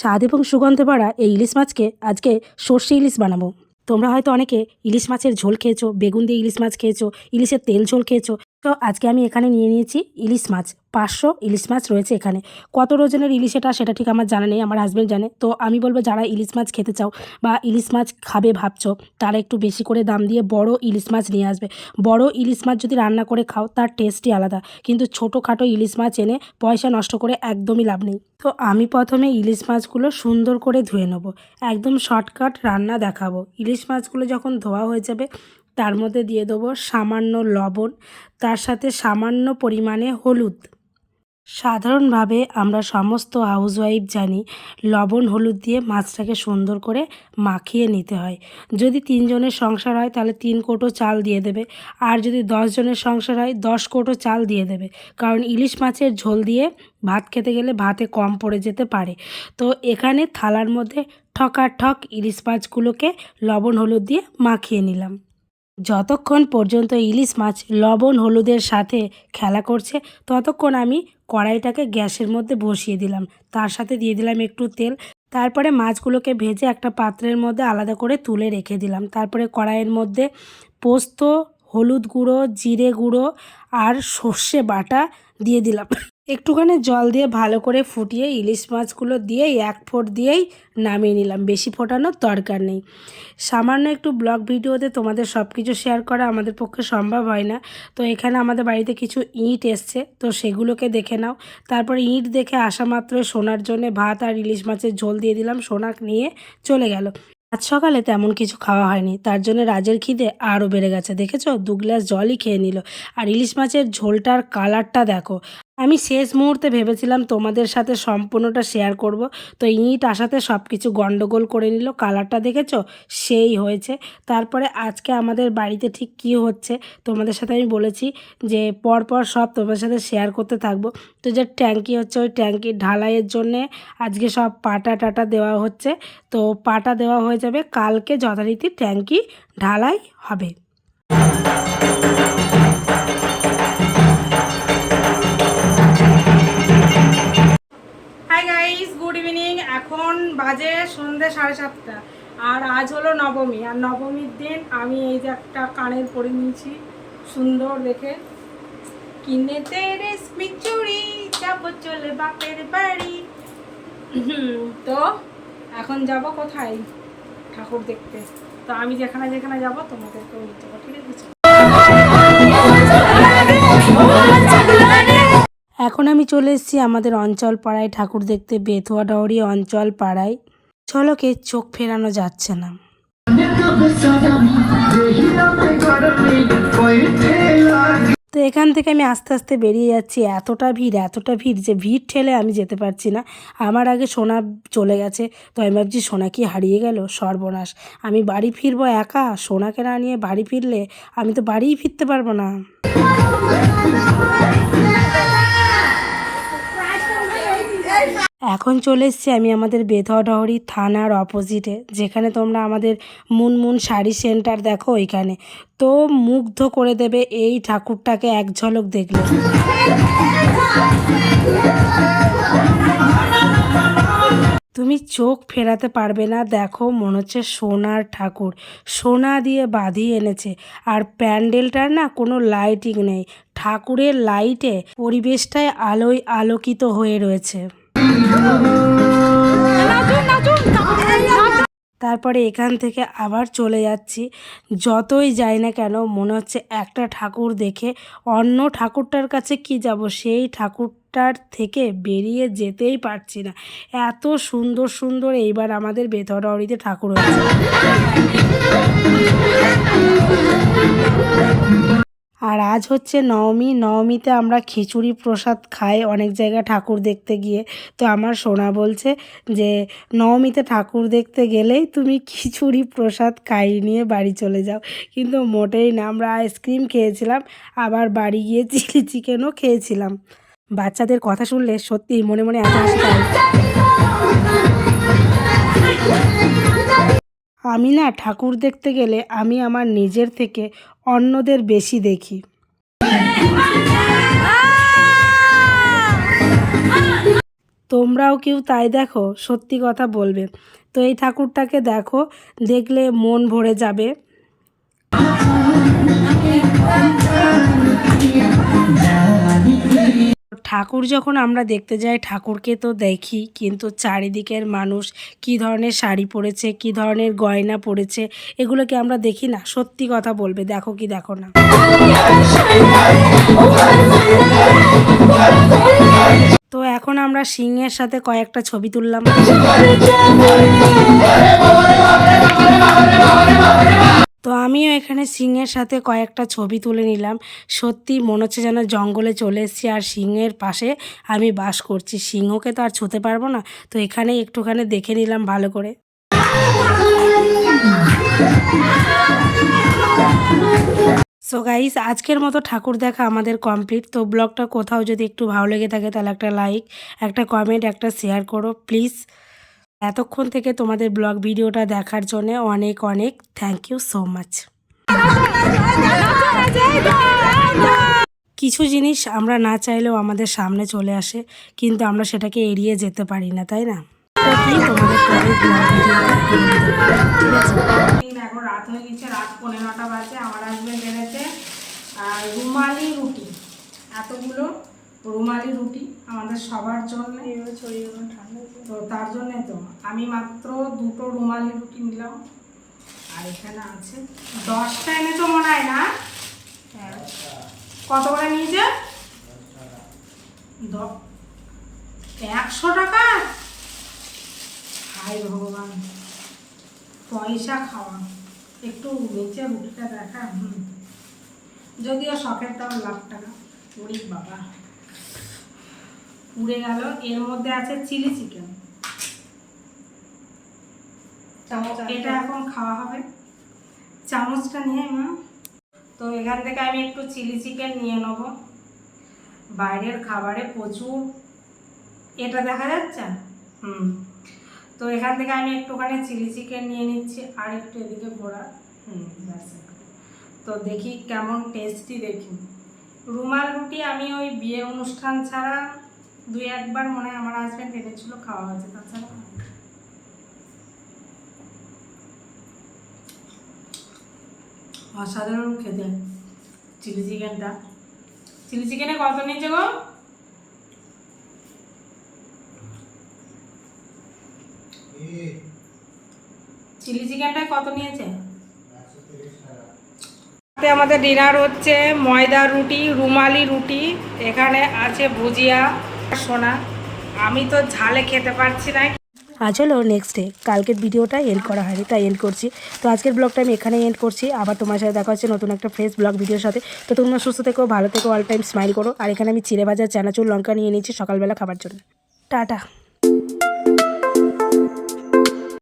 স্বাদ এবং সুগন্ধে ভরা এই ইলিশ মাছকে আজকে সর্ষে ইলিশ বানাবো। তোমরা হয়তো অনেকে ইলিশ মাছের ঝোল খেয়েছো, বেগুন দিয়ে ইলিশ মাছ খেয়েছো, ইলিশের তেল ঝোল খেয়েছো। তো আজকে আমি এখানে নিয়ে নিয়েছি ইলিশ মাছ। পাঁচশো ইলিশ মাছ রয়েছে এখানে। কত ওজনের ইলিশ এটা সেটা ঠিক আমার জানা নেই, আমার হাজব্যান্ড জানে। তো আমি বলব যারা ইলিশ মাছ খেতে চাও বা ইলিশ মাছ খাবে ভাবছ, তারা একটু বেশি করে দাম দিয়ে বড় ইলিশ মাছ নিয়ে আসবে। বড় ইলিশ মাছ যদি রান্না করে খাও, তার টেস্টই আলাদা। কিন্তু ছোটোখাটো ইলিশ মাছ এনে পয়সা নষ্ট করে একদমই লাভ নেই। তো আমি প্রথমে ইলিশ মাছগুলো সুন্দর করে ধুয়ে নেব। একদম শর্টকাট রান্না দেখাবো। ইলিশ মাছগুলো যখন ধোয়া হয়ে যাবে তার মধ্যে দিয়ে দেবো সামান্য লবণ, তার সাথে সামান্য পরিমাণে হলুদ। সাধারণভাবে আমরা সমস্ত হাউসওয়াইফ জানি, লবণ হলুদ দিয়ে মাছটাকে সুন্দর করে মাখিয়ে নিতে হয়। যদি তিনজনের সংসার হয়, তাহলে তিন কোটো চাল দিয়ে দেবে। আর যদি জনের সংসার হয়, দশ কোটো চাল দিয়ে দেবে। কারণ ইলিশ মাছের ঝোল দিয়ে ভাত খেতে গেলে ভাতে কম পড়ে যেতে পারে। তো এখানে থালার মধ্যে ঠকাঠক ইলিশ মাছগুলোকে লবণ হলুদ দিয়ে মাখিয়ে নিলাম। যতক্ষণ পর্যন্ত ইলিশ মাছ লবণ হলুদের সাথে খেলা করছে, ততক্ষণ আমি কড়াইটাকে গ্যাসের মধ্যে বসিয়ে দিলাম। তার সাথে দিয়ে দিলাম একটু তেল। তারপরে মাছগুলোকে ভেজে একটা পাত্রের মধ্যে আলাদা করে তুলে রেখে দিলাম। তারপরে কড়াইয়ের মধ্যে পোস্ত, হলুদ গুঁড়ো, জিরে গুঁড়ো আর সর্ষে বাটা দিয়ে দিলাম। একটুখানি জল দিয়ে ভালো করে ফুটিয়ে ইলিশ মাছগুলো দিয়েই এক ফোঁট দিয়েই নামিয়ে নিলাম, বেশি ফোটানোর দরকার নেই। সামান্য একটু ব্লগ ভিডিওতে তোমাদের সব কিছু শেয়ার করা আমাদের পক্ষে সম্ভব হয় না। তো এখানে আমাদের বাড়িতে কিছু ইঁট এসছে, তো সেগুলোকে দেখে নাও। তারপরে ইঁট দেখে আসা মাত্র সোনার জন্য ভাত আর ইলিশ মাছের ঝোল দিয়ে দিলাম সোনাক নিয়ে চলে গেল। আজ সকালে তেমন কিছু খাওয়া হয়নি, তার জন্য রাজের খিদে আরও বেড়ে গেছে, দেখেছ? দু গ্লাস জলই খেয়ে নিল। আর ইলিশ মাছের ঝোলটার কালারটা দেখো। আমি শেষ মুহূর্তে ভেবেছিলাম তোমাদের সাথে সম্পূর্ণটা শেয়ার করব। তো ইঁট আসাতে সব কিছু গন্ডগোল করে নিল। কালারটা দেখেছ? সেই হয়েছে। তারপরে আজকে আমাদের বাড়িতে ঠিক কী হচ্ছে? তোমাদের সাথে আমি বলেছি যে পরপর সব তোমাদের সাথে শেয়ার করতে থাকব। তো যে ট্যাঙ্কি হচ্ছে, ওই ট্যাঙ্কির ঢালাইয়ের জন্যে আজকে সব পাটা টাটা দেওয়া হচ্ছে। তো পাটা দেওয়া হয়ে যাবে। কালকে যথারীতি ট্যাঙ্কি ঢালাই হবে। হাই গাইস গুড ইভিনিং এখন বাজে সন্ধে সাড়ে সাতটা। আর আজ হলো নবমী। আর নবমীর দিন আমি এই যে একটা কানের পরে নিয়েছি, সুন্দর দেখে। কিনেতে রেশমি চুড়ি যাব চলে বাপের বাড়ি। তো এখন যাব কোথায়? ঠাকুর দেখতে। তো আমি যেখানে যেখানে যাব, তোমাদেরকেও নিতে পারব ঠিক এখন আমি চলে এসেছি আমাদের অঞ্চল পাড়ায় ঠাকুর দেখতে বেথুয়া ডাউরি অঞ্চল পাড়ায় চলকে চোখ ফেরানো যাচ্ছে না। তো এখান থেকে আমি আস্তে আস্তে বেরিয়ে যাচ্ছি। এতটা ভিড় এতটা ভিড় যে ভিড় ঠেলে আমি যেতে পারছি না। আমার আগে সোনা চলে গেছে, তো আমি ভাবছি সোনা কি হারিয়ে গেল? সর্বনাশ। আমি বাড়ি ফিরবো একা? সোনাকে না নিয়ে বাড়ি ফিরলে আমি তো বাড়িই ফিরতে পারব না। এখন চলে এসেছি আমি আমাদের বেথডহরি থানার অপোজিটে যেখানে তোমরা আমাদের মুনমুন শাড়ি সেন্টার দেখো ওইখানে। তো মুগ্ধ করে দেবে এই ঠাকুরটাকে এক ঝলক দেখলে। তুমি চোখ ফেরাতে পারবে না, দেখো মনে হচ্ছে সোনার ঠাকুর। সোনা দিয়ে বাঁধিয়ে এনেছে, আর প্যান্ডেলটার না কোনো লাইটিং নেই। ঠাকুরের লাইটে পরিবেশটায় আলোয় আলোকিত হয়ে রয়েছে। তারপরে এখান থেকে আবার চলে যাচ্ছি। যতই যাই না কেন, মনে হচ্ছে একটা ঠাকুর দেখে অন্য ঠাকুরটার কাছে কি যাব? সেই ঠাকুরটার থেকে বেরিয়ে যেতেই পারছি না। এত সুন্দর সুন্দর এইবার আমাদের বেথরহরিতে ঠাকুর হয়েছে। আর আজ হচ্ছে নবমী, নবমীতে আমরা খিচুড়ি প্রসাদ খাই অনেক জায়গায় ঠাকুর দেখতে গিয়ে। তো আমার সোনা বলছে যে, নবমীতে ঠাকুর দেখতে গেলেই তুমি খিচুড়ি প্রসাদ খাইয়ে নিয়ে বাড়ি চলে যাও। কিন্তু মোটেই না, আমরা আইসক্রিম খেয়েছিলাম, আবার বাড়ি গিয়ে চিলি চিকেনও খেয়েছিলাম। বাচ্চাদের কথা শুনলে সত্যি মনে মনে এত আমি না ঠাকুর দেখতে গেলে আমি আমার নিজের থেকে অন্যদের বেশি দেখি। তোমরাও কেউ তাই দেখো, সত্যি কথা বলবে। তো এই ঠাকুরটাকে দেখো, দেখলে মন ভরে যাবে। ঠাকুর যখন আমরা দেখতে যাই, ঠাকুরকে তো দেখি, কিন্তু চারিদিকের মানুষ কি ধরনের শাড়ি পরেছে, কি ধরনের গয়না পরেছে, এগুলোকে আমরা দেখি না। সত্যি কথা বলবে, দেখো কি দেখো না। তো এখন আমরা সিংহের সাথে কয়েকটা ছবি তুললাম। তো আমিও এখানে সিংহের সাথে কয়েকটা ছবি তুলে নিলাম। সত্যি মনে হচ্ছে যেন জঙ্গলে চলে এসেছি আর সিংহের পাশে আমি বাস করছি। সিংহকে তো আর ছুতে পারব না, তো এখানে একটুখানি দেখে নিলাম ভালো করে। সো গাইস আজকের মতো ঠাকুর দেখা আমাদের কমপ্লিট তো ব্লগটা কোথাও যদি একটু ভালো লেগে থাকে তাহলে একটা লাইক একটা কমেন্ট একটা শেয়ার করো প্লিজ এতক্ষণ থেকে তোমাদের ব্লগ ভিডিওটা দেখার জন্য অনেক অনেক থ্যাংক ইউ সো মাচ কিছু জিনিস আমরা না চাইলেও আমাদের সামনে চলে আসে, কিন্তু আমরা সেটাকে এড়িয়ে যেতে পারি না, তাই না? রুমালি রুটি। এতগুলো রুমালি রুটি আমাদের সবার জন্য। তার জন্যে তো আমি মাত্র দুটো রুমালি রুটি নিলাম। আর এখানে আছে দশটা এনেছো মনে হয় না? হ্যাঁ। কত করে নিয়েছে? একশো টাকা? হাই ভগবান। পয়সা খাওয়া। একটু নিচে রুটিটা দেখা, হুম। যদিও শখের দাম লাখ টাকা। ওরে বাবা। উড়ে গেল। এর মধ্যে আছে চিলি চিকেন। এটা এখন খাওয়া হবে। চামচটা নিয়ে মা। তো এখান থেকে আমি একটু চিলি চিকেন নিয়ে নেব। বাইরের খাবারে প্রচুর। এটা দেখা যাচ্ছে? হুম। তো এখান থেকে আমি একটুখানি চিলি চিকেন নিয়ে নিচ্ছি, আর একটু এদিকে ঘোরা হুম তো দেখি কেমন টেস্টি দেখি। রুমাল রুটি আমি ওই বিয়ের অনুষ্ঠান ছাড়া দুই একবার মনে হয় আমার হাজব্যান্ড এনেছিল, খাওয়া হয়েছে তাছাড়া। অসাধারণ খেতে। চিলি চিকেনটা। চিলি চিকেনে কত নিয়েছে গো? চিলি চিকেনটায় কত নিয়েছে? আমাদের ডিনার হচ্ছে ময়দা রুটি, রুমালি রুটি, এখানে আছে ভুজিয়া সোনা। আমি তো ঝালে খেতে পারছি না। আজ হলো নেক্সট ডে কালকের ভিডিওটা এন্ড করা হয়নি, তাই এন্ড করছি। তো আজকের ব্লগটা আমি এখানেই এন্ড করছি। আবার তোমার সাথে দেখা হচ্ছে নতুন একটা ফ্রেশ ব্লগ ভিডিওর সাথে। তো তোমরা সুস্থ থেকো, ভালো থেকো অল টাইম স্মাইল করো। আর এখানে আমি চিড়ে ভাজা চানাচুর লঙ্কা নিয়ে নিয়েছি সকালবেলা খাবার জন্য। টাটা।